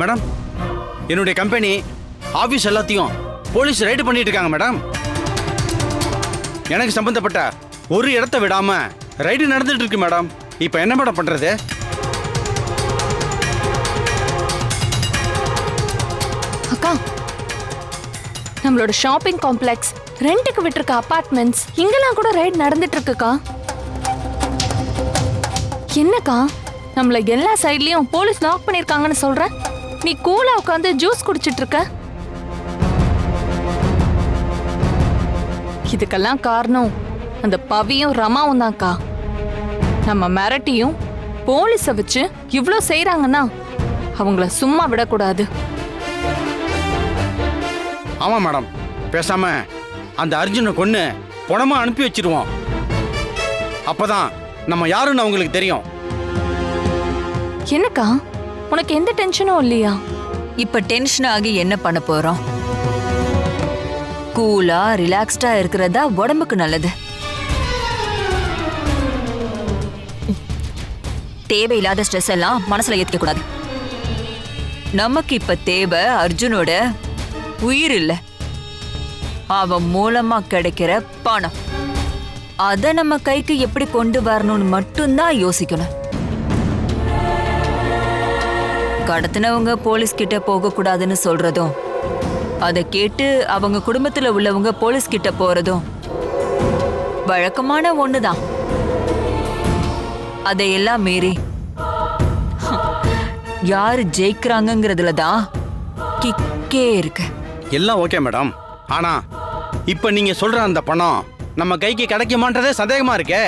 Madam என்னுடைய company office எல்லாத்தையும் police raid பண்ணிட்டு இருக்காங்க மேடம் எனக்கு சம்பந்தப்பட்ட ஒரு இடத்த விடாம ரைடு நடந்துட்டு இருக்கு மேடம் இப்போ என்ன மேடம் பண்றது? அக்கா நம்மளோட ஷாப்பிங் காம்ப்ளெக்ஸ் ரெண்டுக்கு விட்டுருக்க அபார்ட்மெண்ட்ஸ் இங்கெல்லாம் கூட ரைட் நடந்துட்டு இருக்குக்கா என்னக்கா நம்மள எல்லா சைட்லயும் போலீஸ் லாக் பண்ணிருக்காங்கன்னு சொல்றேன் நீ கூலா உட்காந்து ஜூஸ் குடிச்சிட்டு இருக்க. இதுக்கெல்லாம் காரணம் அந்த பவியும் ரமாவும் தான்க்கா. நம்ம மிரட்டியும் போலீஸை வச்சு இவ்ளோ செய்றாங்கன்னா அவங்கள சும்மா விடக்கூடாது. ஆமா மேடம். பேசாம அந்த அர்ஜுனை கொன்னு பணமா அனுப்பி வச்சிருவோம். அப்பதான் நம்ம யாருன்னு அவங்களுக்கு தெரியும். என்னக்கா? உனக்கு எந்த டென்ஷனும் இல்லையா? இப்ப டென்ஷன் ஆகி என்ன பண்ண போறோம்? கூலா ரிலாக்ஸ்டா இருக்கிறதா உடம்புக்கு நல்லது. தேவையில்லாத ஸ்ட்ரெஸ் எல்லாம் மனசுல ஏத்திக்க கூடாது. நமக்கு இப்ப தேவை அர்ஜுனோட உயிர் இல்ல. அவன் மூலமா கிடைக்கிற பணம். அதை நம்ம கைக்கு எப்படி கொண்டு வரணும்னு மட்டும்தான் யோசிக்கணும். கடத்தினவங்க போலீஸ் கிட்ட போக கூடாதுன்னு சொல்றதும் அதை கேட்டு அவங்க குடும்பத்துல உள்ளவங்க போலீஸ் கிட்ட போறதும் வழக்கமான ஒண்ணுதான். அதையெல்லாம் மீறி. யாரு ஜெயிக்கிறாங்கங்கிறதுல தான் கிக்கே இருக்கு. எல்லாம் ஓகே மேடம். ஆனா இப்ப நீங்க சொல்ற அந்த பணம் நம்ம கைக்கு கிடைக்குமான்றதே சந்தேகமா இருக்கே.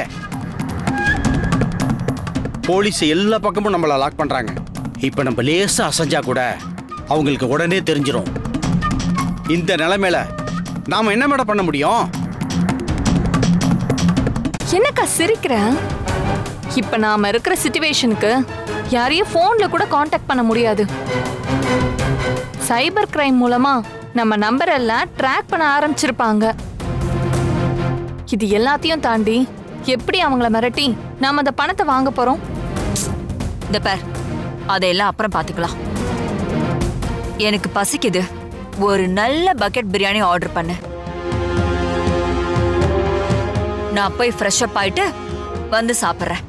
போலீஸ் எல்லா பக்கமும் நம்மள லாக் பண்றாங்க. இப்ப நம்ம லேசா அசைஞ்சா கூட அவங்களுக்கு உடனே தெரிஞ்சிரும். இந்த நிலைமையில நாம என்ன மேடம் பண்ண முடியும்? என்னக்கா சிரிக்கிற? இப்ப நாம இருக்கிற சிச்சுவேஷனுக்கு யாரையும் போன்ல கூட காண்டாக்ட் பண்ண முடியாது. சைபர் கிரைம் மூலமா நம்ம நம்பர் எல்லாம் ட்ராக் பண்ண ஆரம்பிச்சிருப்பாங்க. இது எல்லாத்தையும் தாண்டி எப்படி அவங்கள மிரட்டி நாம அந்த பணத்தை வாங்க போறோம்? இந்த பார் அதையெல்லாம் அப்புறம் பார்த்துக்கலாம் எனக்கு பசிக்குது. ஒரு நல்ல பக்கெட் பிரியாணி ஆர்டர் பண்ணு. நான் போய் ஃப்ரெஷ் அப் ஆயிட்டு வந்து சாப்பிட்றேன்.